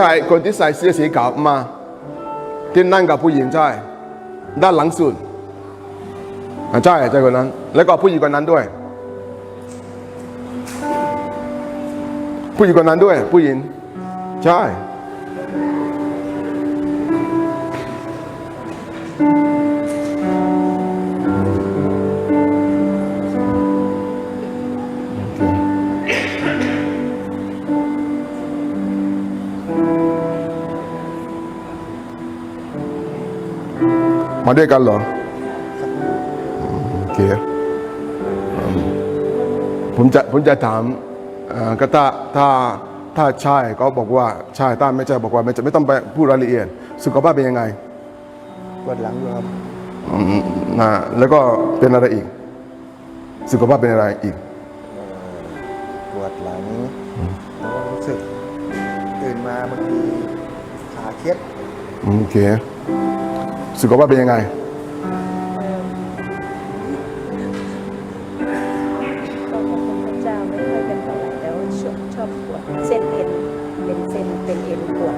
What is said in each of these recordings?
ชายคนที่ใส่เสื้อสีขาวมา ที่นั่งกับผู้หญิงใช่ ด้านหลังสุดอะใช่ใช่คนนั้น แล้วก็ผู้หญิงคนนั้นด้วย ผู้หญิงคนนั้นด้วย ผู้หญิงใช่ มาด้วยกันเหรออืมโอเคอืมผมจะผมจะถามเอ่อก็ถ้าถ้าถ้าใช่ก็บอกว่าใช่ถ้าไม่ใช่บอกว่าไม่จะไม่ต้องไปพูดรายละเอียด สุขภาพเป็นยังไงปวดหลังอยู่ครับอืมนะแล้วก็เป็นอะไรอีก สุขภาพเป็นอะไรอีกปวดหลังแล้วก็รู้สึกตื่นมาบางทีขาเคล็ดอืมโอเค สุขภาพเป็นยังไง ก็ของพระเจ้าไม่ค่อยเป็นเท่าไหร่แล้วชอบชอบปวดเส้นเอ็นเป็นเส้นเป็นเอ็นปวด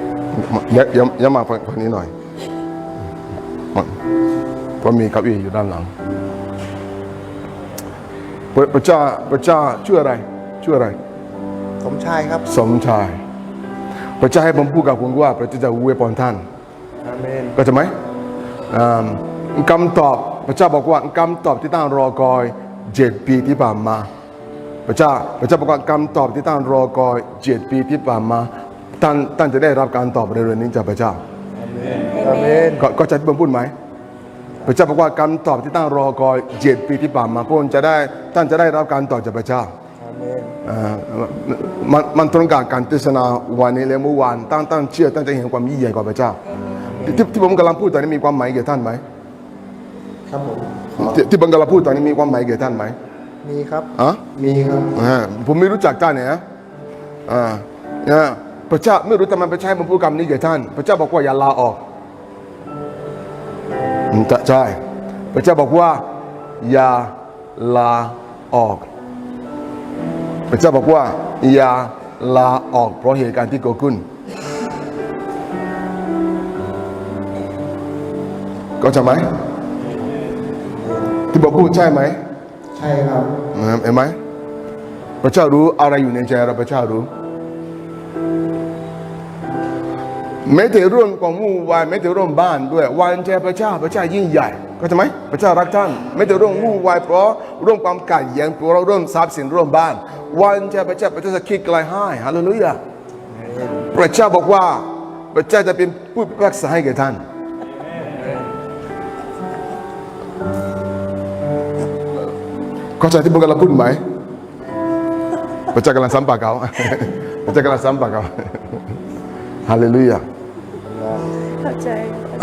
อย่าอย่าอย่ามาฝั่งนี้หน่อยมาเพราะมีเก้าอี้อยู่ด้านหลังพระพระเจ้าพระเจ้าชื่ออะไรชื่ออะไร สมชายครับ สมชาย พระเจ้าให้ผมพูดกับคุณว่าพระเจ้าจะอวยพรท่าน อาเมน ก็จะไหมอ่า คำตอบพระเจ้าบอกว่าคำตอบที่ตั้งรอคอยเจ็ดปีที่ผ่านมา พระเจ้าพระเจ้าบอกว่าคำตอบที่ตั้งรอคอยเจ็ดปีที่ผ่านมาท่านท่านจะได้รับการตอบในเรื่องนี้จากพระเจ้าอาเมนก็ก็จะที่ผมพูดไหมพระเจ้าบอกว่าคำตอบที่ตั้งรอคอยเจ็ดปีที่ผ่านมาพวกคุณจะได้ท่านจะได้รับการตอบจากพระเจ้าอาเมนอ่ามันมันตรงกับการเทศนาวันนี้และเมื่อวานตั้งตั้งเชื่อตั้งใจเห็นความยิ่งใหญ่ของพระเจ้า ที่ที่ที่ผมกำลังพูดตอนนี้มีความหมายแก่ท่านไหมครับผมที่ที่ผมกำลังพูดตอนนี้มีความหมายแก่ท่านไหมมีครับอะมีครับอ่าผมไม่รู้จักท่านเนี่ยนะอ่าเนี่ยพระเจ้าไม่รู้ทำไมพระเจ้าให้ผมพูดคำนี้แก่ท่าน พระเจ้าบอกว่าอย่าลาออกอืมใช่ใช่พระเจ้าบอกว่าอย่าลาออก พระเจ้าบอกว่าอย่าลาออกเพราะเหตุการณ์ที่เกิดขึ้น ก็จะไหมที่บอกพูดใช่ไหมใช่ครับเห็นไหมพระเจ้ารู้อะไรอยู่ในใจเราพระเจ้ารู้แม้แต่เรื่องของมู่วายแม้แต่เรื่องบ้านด้วยวันใจพระเจ้าพระเจ้ายิ่งใหญ่ก็ใช่ไหมพระเจ้ารักท่านแม้แต่เรื่องมู่วายเพราะเรื่องความขัดแย้งเพราะเรื่องทรัพย์สินเรื่องบ้านวันใจพระเจ้าพระเจ้าจะคิดไกลให้ฮาเลลูยาพระเจ้าบอกว่าพระเจ้าจะเป็นผู้พิพากษาให้แก่ท่าน เข้าใจที่ผมกำลังพูดไหมพระเจ้ากำลังซ้ำปากเขาพระเจ้ากำลังซ้ำปากเขาฮาเลลูยาเข้าใจ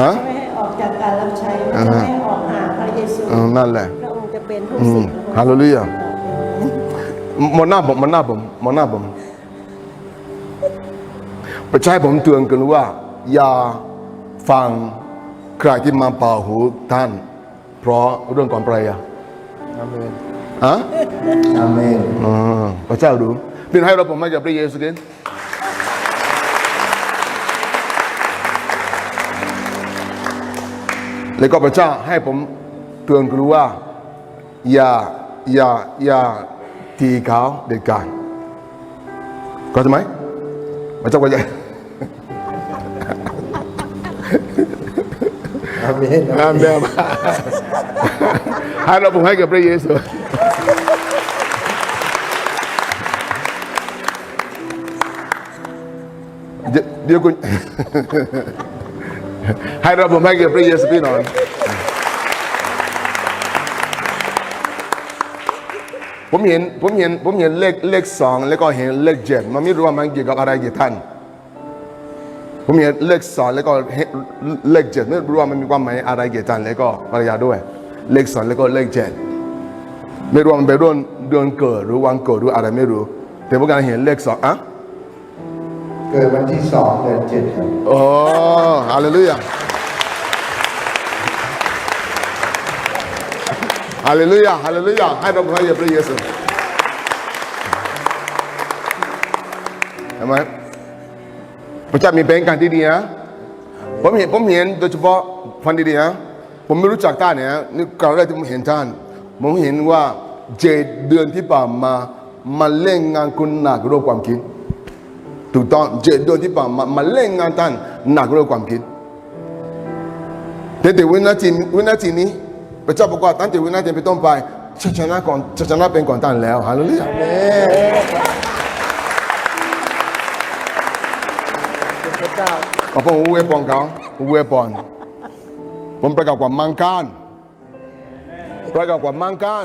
อะไม่ให้ออกจากการรับใช้ไม่ให้ออกห่างพระเยซูเออนั่นแหละพระองค์จะเป็นผู้อืมสิ่งฮาเลลูยามองหน้าผมมองหน้าผมมองหน้าผมพระเจ้าให้ผมเตือนกันว่า อย่าฟังใครที่มาเป่าหูท่าน เพราะเรื่องของภรรยาอาเมนอะอาเมน อ่าพระเจ้ารู้เป็นให้เราผมมาจากพระเยซูคริสต์แล้วก็พระเจ้าให้ผมเตือนคุณว่า อย่า อย่า อย่าตีเขาเด็ดขาดเข้าใจไหมพระเจ้าก็จะอาเมนอาเมนให้เราผมให้กับพระเยซู เดี๋ยวคุณให้ราผมให้กับพระเยซูพี่น่อยผมเห็นผมเห็นผมเห็นเลขเลขสองแล้วก็เห็นเลขเจ็ดมันไม่รู้ว่ามันเกี่ยวกับอะไรกี่ท่าน ผมเห็นเลขสองแล้วก็เห็นเลขเจ็ดไม่รู้ว่ามันมีความหมายอะไรเกี่ยวกันแล้วก็ภรรยาด้วย เลขสองแล้วก็เลขเจ็ด ไม่รู้ว่ามันเป็นเรื่องเดือนเกิดหรือวันเกิดหรืออะไรไม่รู้ แต่ผมกำลังเห็นเลขสองอะเกิดวันที่สองเดือนเจ็ดครับโอ้ฮาเลลูยาฮาเลลูยาฮาเลลูยาให้เราพระเยซูพระเยซูเห็นไหมพระเจ้ามีแผนการที่ดีนะผมเห็นผมเห็นโดยเฉพาะฟันดีๆนะผมไม่รู้จักท่านเนี่ยนี่ครั้งแรกที่ผมเห็นท่านผมเห็นว่า เจ็ดเดือนที่ผ่านมามาเล่นงานคุณหนักเรื่องความคิดถูกต้องเจ็ดเดือนที่ผ่านมามาเล่นงานท่านหนักเรื่องความคิดแต่แต่วินาทีวินาทีนี้พระเจ้าบอกว่าตั้งแต่วินาทีเป็นต้นไปชัยชนะก่อนชัยชนะเป็นก่อนท่านแล้วฮาเลลูยาเป็นพระเจ้าเอาผมอวยพรเขาอวยพรผมประกาศความมั่งคั่งประกาศความมั่งคั่ง